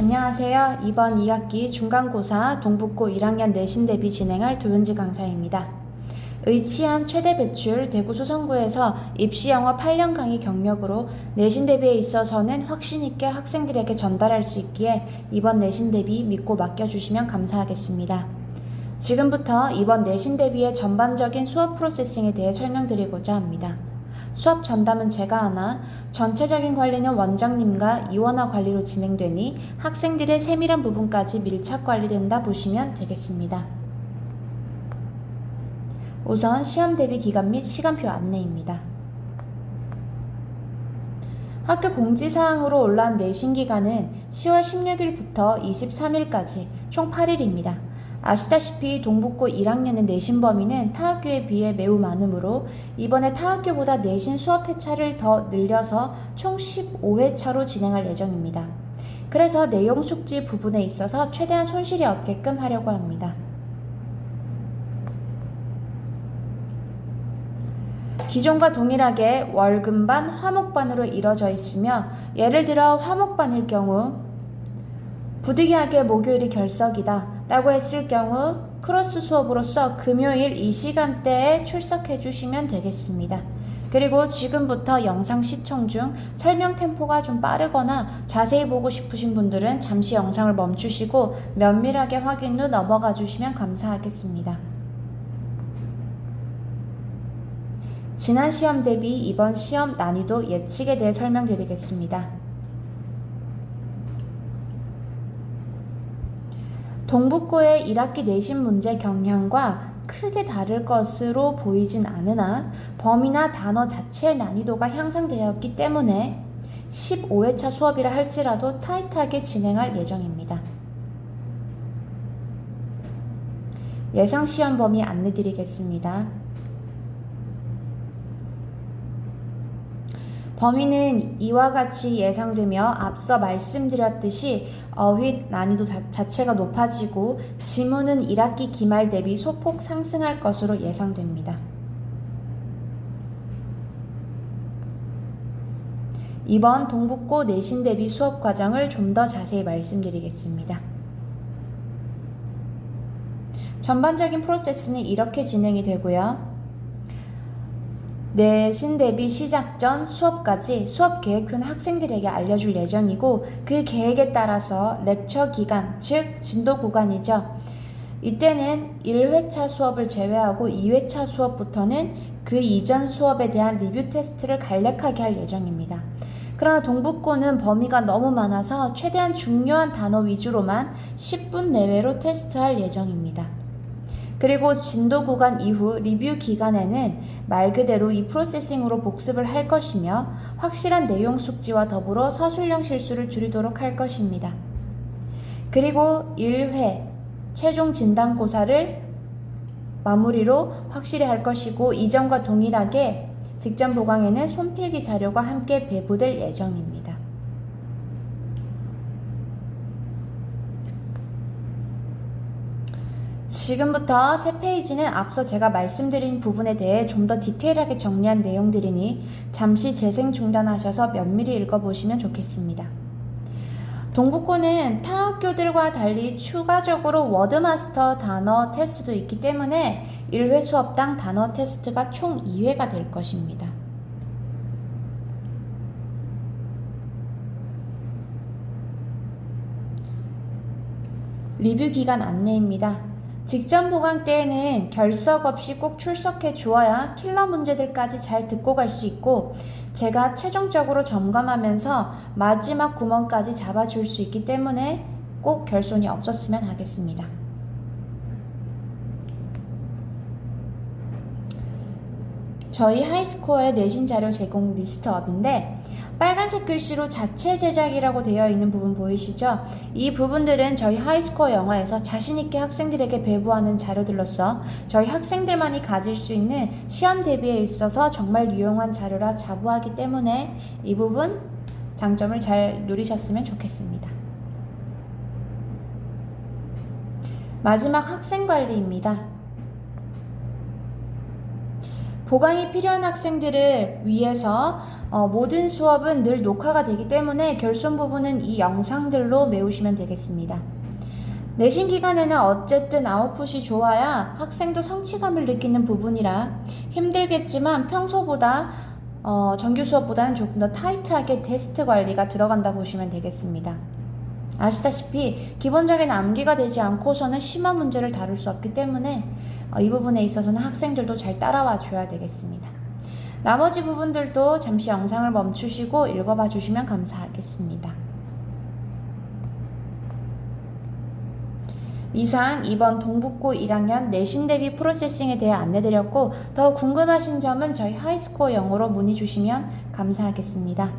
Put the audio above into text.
안녕하세요. 이번 2학기 중간고사 동북고 1학년 내신 대비 진행할 도윤지 강사입니다. 의치한 최대 배출 대구 소성구에서 입시 영어 8년 강의 경력으로 내신 대비에 있어서는 확신 있게 학생들에게 전달할 수 있기에 이번 내신 대비 믿고 맡겨주시면 감사하겠습니다. 지금부터 이번 내신 대비의 전반적인 수업 프로세싱에 대해 설명드리고자 합니다. 수업 전담은 제가 하나, 전체적인 관리는 원장님과 이원화 관리로 진행되니 학생들의 세밀한 부분까지 밀착 관리된다 보시면 되겠습니다. 우선 시험 대비 기간 및 시간표 안내입니다. 학교 공지사항으로 올라온 내신 기간은 10월 16일부터 23일까지 총 8일입니다. 아시다시피 동북고 1학년의 내신 범위는 타학교에 비해 매우 많으므로 이번에 타학교보다 내신 수업 회차를 더 늘려서 총 15회차로 진행할 예정입니다. 그래서 내용 숙지 부분에 있어서 최대한 손실이 없게끔 하려고 합니다. 기존과 동일하게 월금반, 화목반으로 이뤄져 있으며 예를 들어 화목반일 경우 부득이하게 목요일이 결석이다 라고 했을 경우 크로스 수업으로서 금요일 이 시간대에 출석해 주시면 되겠습니다. 그리고 지금부터 영상 시청 중 설명 템포가 좀 빠르거나 자세히 보고 싶으신 분들은 잠시 영상을 멈추시고 면밀하게 확인 후 넘어가 주시면 감사하겠습니다. 지난 시험 대비 이번 시험 난이도 예측에 대해 설명드리겠습니다. 동북고의 1학기 내신 문제 경향과 크게 다를 것으로 보이진 않으나 범위나 단어 자체의 난이도가 향상되었기 때문에 15회차 수업이라 할지라도 타이트하게 진행할 예정입니다. 예상 시험 범위 안내 드리겠습니다. 범위는 이와 같이 예상되며 앞서 말씀드렸듯이 어휘 난이도 자체가 높아지고 지문은 1학기 기말 대비 소폭 상승할 것으로 예상됩니다. 이번 동북고 내신 대비 수업 과정을 좀 더 자세히 말씀드리겠습니다. 전반적인 프로세스는 이렇게 진행이 되고요. 내신 대비 시작 전 수업까지 수업 계획표는 학생들에게 알려줄 예정이고 그 계획에 따라서 렉처 기간, 즉 진도 구간이죠. 이때는 1회차 수업을 제외하고 2회차 수업부터는 그 이전 수업에 대한 리뷰 테스트를 간략하게 할 예정입니다. 그러나 동북고는 범위가 너무 많아서 최대한 중요한 단어 위주로만 10분 내외로 테스트할 예정입니다. 그리고 진도 구간 이후 리뷰 기간에는 말 그대로 이 프로세싱으로 복습을 할 것이며 확실한 내용 숙지와 더불어 서술형 실수를 줄이도록 할 것입니다. 그리고 1회 최종 진단고사를 마무리로 확실히 할 것이고 이전과 동일하게 직전 보강에는 손필기 자료가 함께 배부될 예정입니다. 지금부터 새 페이지는 앞서 제가 말씀드린 부분에 대해 좀 더 디테일하게 정리한 내용들이니 잠시 재생 중단하셔서 면밀히 읽어보시면 좋겠습니다. 동북고는 타 학교들과 달리 추가적으로 워드마스터 단어 테스트도 있기 때문에 1회 수업당 단어 테스트가 총 2회가 될 것입니다. 리뷰 기간 안내입니다. 직전 보강 때에는 결석 없이 꼭 출석해 주어야 킬러 문제들까지 잘 듣고 갈 수 있고 제가 최종적으로 점검하면서 마지막 구멍까지 잡아줄 수 있기 때문에 꼭 결손이 없었으면 하겠습니다. 저희 하이스코어의 내신 자료 제공 리스트업인데 빨간색 글씨로 자체 제작이라고 되어 있는 부분 보이시죠? 이 부분들은 저희 하이스코어 영어에서 자신있게 학생들에게 배부하는 자료들로서 저희 학생들만이 가질 수 있는 시험 대비에 있어서 정말 유용한 자료라 자부하기 때문에 이 부분 장점을 잘 누리셨으면 좋겠습니다. 마지막 학생 관리입니다. 보강이 필요한 학생들을 위해서 어, 모든 수업은 늘 녹화가 되기 때문에 결손 부분은 이 영상들로 메우시면 되겠습니다. 내신 기간에는 어쨌든 아웃풋이 좋아야 학생도 성취감을 느끼는 부분이라 힘들겠지만 평소보다 어, 정규 수업보다는 조금 더 타이트하게 테스트 관리가 들어간다 보시면 되겠습니다. 아시다시피 기본적인 암기가 되지 않고서는 심한 문제를 다룰 수 없기 때문에 어, 이 부분에 있어서는 학생들도 잘 따라와 줘야 되겠습니다. 나머지 부분들도 잠시 영상을 멈추시고 읽어봐 주시면 감사하겠습니다. 이상 이번 동북고 1학년 내신 대비 프로세싱에 대해 안내드렸고 더 궁금하신 점은 저희 하이스코어 영어로 문의 주시면 감사하겠습니다.